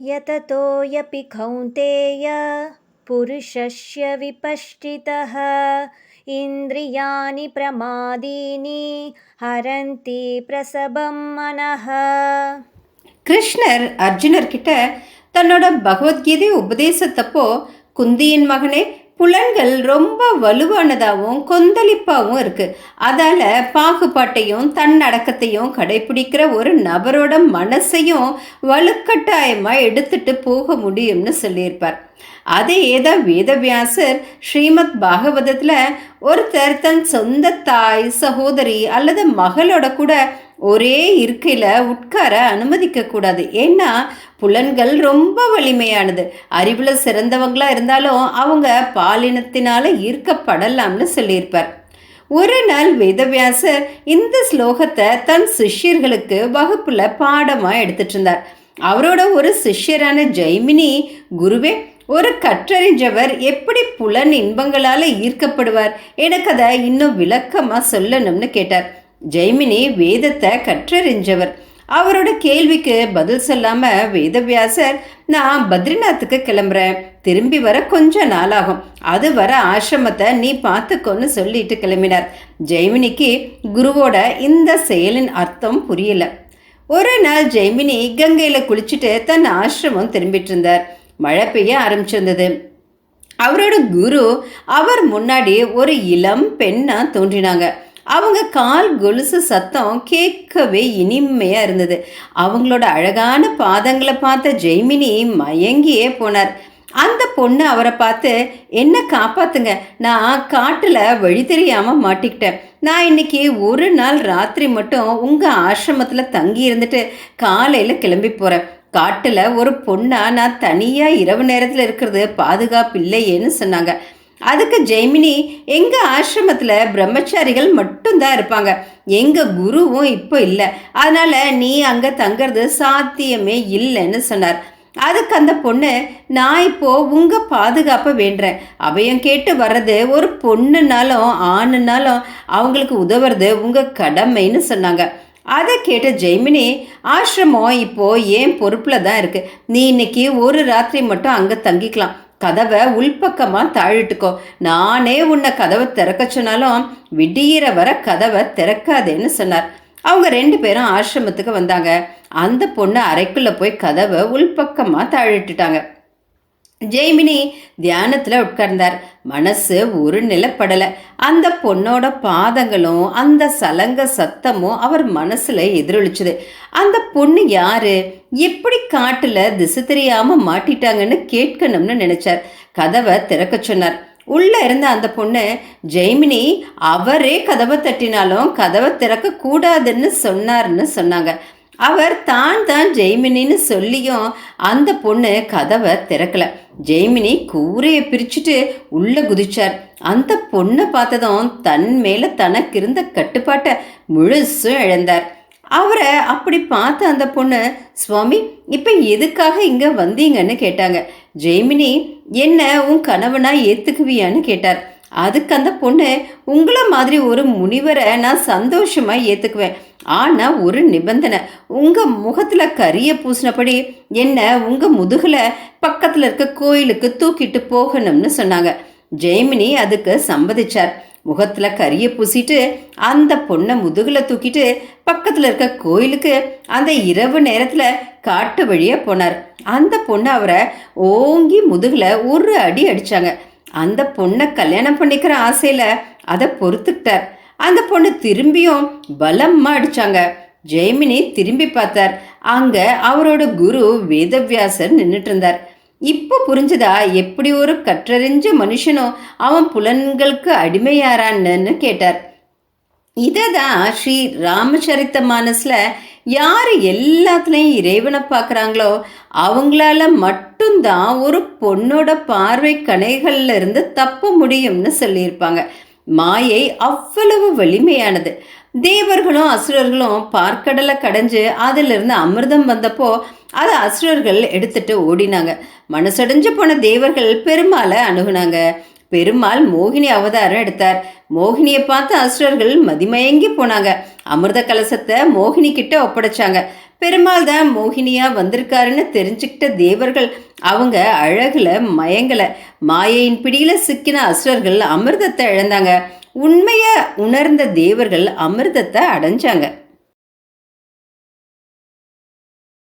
यततोऽपि कौन्तेय पुरुषस्य विपश्चितः इन्द्रियाणि प्रमादीनि हरन्ति प्रसभं मनः கிருஷ்ணர் அர்ஜுனர்கிட்ட தன்னோட பகவத்கீதை உபதேசத்தப்போ குந்தியின் மகனே புலன்கள் ரொம்ப வலுவானதாகவும் கொந்தளிப்பாகவும் இருக்குது அதால் பாகுபாட்டையும் தன்னடக்கத்தையும் கடைபிடிக்கிற ஒரு நபரோட மனசையும் வலுக்கட்டாயமாக எடுத்துட்டு போக முடியும்னு சொல்லியிருப்பார். அதே தான் வேதவியாசர் ஸ்ரீமத் பாகவதத்தில் ஒருத்தர் தன் சொந்த தாய் சகோதரி அல்லது மகளோட கூட ஒரே இருக்கையில் உட்கார அனுமதிக்க கூடாது. ஏன்னா புலன்கள் ரொம்ப வலிமையானது. அறிவில் சிறந்தவங்களாக இருந்தாலும் அவங்க பாலினத்தினால ஈர்க்கப்படலாம்னு சொல்லியிருப்பார். ஒரு நாள் வேதவியாசர் இந்த ஸ்லோகத்தை தன் சிஷ்யர்களுக்கு வகுப்புல பாடமாக எடுத்துட்டு இருந்தார். அவரோட ஒரு சிஷ்யரான ஜெய்மினி குருவே ஒரு கற்றறிஞ்சவர் எப்படி புலன் இன்பங்களால் ஈர்க்கப்படுவார்? எனக்கு அதை இன்னும் விளக்கமாக சொல்லணும்னு கேட்டார். ஜெய்மினி வேதத்தை கற்றறிஞ்சவர். அவரோட கேள்விக்கு பதில் சொல்லாம வேதவியாசர் நான் பத்ரிநாத்துக்கு கிளம்புறேன். திரும்பி வர கொஞ்சம் நாளாகும். அது வர ஆசிரமத்தை நீ பார்த்துக்கோன்னு சொல்லிட்டு கிளம்பினார். ஜெய்மினிக்கு குருவோட இந்த செயலின் அர்த்தம் புரியல. ஒரு நாள் ஜெய்மினி கங்கையில் குளிச்சுட்டு தன் ஆசிரமம் திரும்பிட்டு இருந்தார். மழை பெய்ய ஆரம்பிச்சிருந்தது. அவரோட குரு அவர் முன்னாடி ஒரு இளம் பெண்ணா தோன்றினாங்க. அவங்க கால் கொலுசு சத்தம் கேட்கவே இனிமையாக இருந்தது. அவங்களோட அழகான பாதங்களை பார்த்த ஜெய்மினி மயங்கியே போனார். அந்த பொண்ணு அவரை பார்த்து என்ன காப்பாத்துங்க. நான் காட்டில் வழி தெரியாமல் மாட்டிக்கிட்டேன். நான் இன்னைக்கு ஒரு நாள் ராத்திரி மட்டும் உங்கள் ஆசிரமத்தில் தங்கி இருந்துட்டு காலையில் கிளம்பி போகிறேன் காட்டில் ஒரு பொண்ணா நான் தனியாக இரவு நேரத்தில் இருக்கிறது பாதுகாப்பு இல்லையேன்னு சொன்னாங்க. அதுக்கு ஜெய்மினி எங்கள் ஆசிரமத்தில் பிரம்மச்சாரிகள் மட்டும்தான் இருப்பாங்க. எங்கள் குருவும் இப்போ இல்லை. அதனால் நீ அங்கே தங்கிறது சாத்தியமே இல்லைன்னு சொன்னார். அதுக்கு அந்த பொண்ணு நான் இப்போது உங்கள் பாதுகாப்பை வேண்டுறேன் அவையும் கேட்டு வர்றது ஒரு பொண்ணுனாலும் ஆணுனாலும் அவங்களுக்கு உதவுறது உங்கள் கடமைன்னு சொன்னாங்க. அதை கேட்ட ஜெய்மினி ஆசிரமம் இப்போது ஏன் பொறுப்பில் தான் இருக்குது நீ இன்னைக்கு ஒரு ராத்திரி மட்டும் அங்கே தங்கிக்கலாம். கதவை உள்பக்கமாக தாழிட்டுக்கோ. நானே உன்னை கதவை திறக்க சொன்னாலும் விடியிற வர கதவை திறக்காதேன்னு சொன்னார். அவங்க ரெண்டு பேரும் ஆசிரமத்துக்கு வந்தாங்க. அந்த பொண்ணு அறைக்குள்ளே போய் கதவை உள்பக்கமாக தாழிட்டுட்டாங்க. ஜெய்மினி தியானத்தில் உட்கார்ந்தார். மனசு ஒரு நிலப்படலை. அந்த பொண்ணோட பாதங்களும் அந்த சலங்க சத்தமும் அவர் மனசில் எதிரொலிச்சுது. அந்த பொண்ணு யாரு? எப்படி காட்டில் திசை தெரியாமல் மாட்டிட்டாங்கன்னு கேட்கணும்னு நினைச்சார். கதவை திறக்க சொன்னார். உள்ளே இருந்த அந்த பொண்ணு ஜெய்மினி அவரே கதவை தட்டினாலும் கதவை திறக்க கூடாதுன்னு சொன்னார்னு சொன்னாங்க. அவர் தான் தான் ஜெய்மினின்னு சொல்லியும் அந்த பொண்ணு கதவை திறக்கல. ஜெய்மினி கூரையை பிரிச்சுட்டு உள்ள குதிச்சார். அந்த பொண்ணை பார்த்ததும் தன் மேல தனக்கு இருந்த கட்டுப்பாட்டை முழுசும் இழந்தார். அவரை அப்படி பார்த்த அந்த பொண்ணு சுவாமி இப்போ எதுக்காக இங்கே வந்தீங்கன்னு கேட்டாங்க. ஜெய்மினி என்ன உன் கணவனா ஏற்றுக்குவியான்னு கேட்டார். அதுக்கு அந்த பொண்ணு உங்களை மாதிரி ஒரு முனிவரை நான் சந்தோஷமாக ஏற்றுக்குவேன் ஆனால் ஒரு நிபந்தனை உங்கள் முகத்தில் கரிய பூசினபடி என்ன உங்கள் முதுகில் பக்கத்தில் இருக்க கோயிலுக்கு தூக்கிட்டு போகணும்னு சொன்னாங்க. ஜெய்மினி அதுக்கு சம்மதிச்சார். முகத்தில் கரிய பூசிட்டு அந்த பொண்ணை முதுகில் தூக்கிட்டு பக்கத்தில் இருக்க கோயிலுக்கு அந்த இரவு நேரத்தில் காட்டு வழியாக போனார். அந்த பொண்ணு அவரை ஓங்கி முதுகில் ஒரு அடி அடித்தாங்க அந்த பொண்ணை கல்யாணம் பண்ணிக்கிற ஆசையில் அதை பொறுத்துக்கிட்டார். அந்த பொண்ணு திரும்பியும் பலமாக அடிச்சாங்க. ஜெய்மினி திரும்பி பார்த்தார். அங்கே அவரோட குரு வேதவியாசர் நின்றுட்டு இருந்தார் இப்போ புரிஞ்சுதா எப்படி ஒரு கற்றறிஞ்ச மனுஷனும் அவன் புலன்களுக்கு அடிமையாரான்னு கேட்டார். இதை தான் ஸ்ரீ ராமச்சரித்த மானஸில் யார் எல்லாத்துலேயும் இறைவனை பார்க்குறாங்களோ அவங்களால மட்டும்தான் ஒரு பொண்ணோட பார்வை கணைகளில் இருந்து தப்ப முடியும்னு சொல்லியிருப்பாங்க. மாயை அவ்வளவு வலிமையானது. தேவர்களும் அசுரர்களும் பார்க்கடலை கடைஞ்சு அதிலிருந்து அமிர்தம் வந்தப்போ அதை அசுரர்கள் எடுத்துட்டு ஓடினாங்க. மனசடைஞ்சு போன தேவர்கள் பெருமாளை அணுகுனாங்க. பெருமாள் மோகினி அவதாரம் எடுத்தார். மோகினியை பார்த்து அசுரர்கள் மதிமயங்கி போனாங்க. அமிர்த கலசத்தை மோகினி கிட்ட ஒப்படைச்சாங்க. பெருமாள் தான் மோகினியா வந்திருக்காருன்னு தெரிஞ்சுக்கிட்ட தேவர்கள் அவங்க அழகுல மயங்கல. மாயையின் பிடியில சிக்கின அசுரர்கள் அமிர்தத்தை இழந்தாங்க. உண்மைய உணர்ந்த தேவர்கள் அமிர்தத்தை அடைஞ்சாங்க.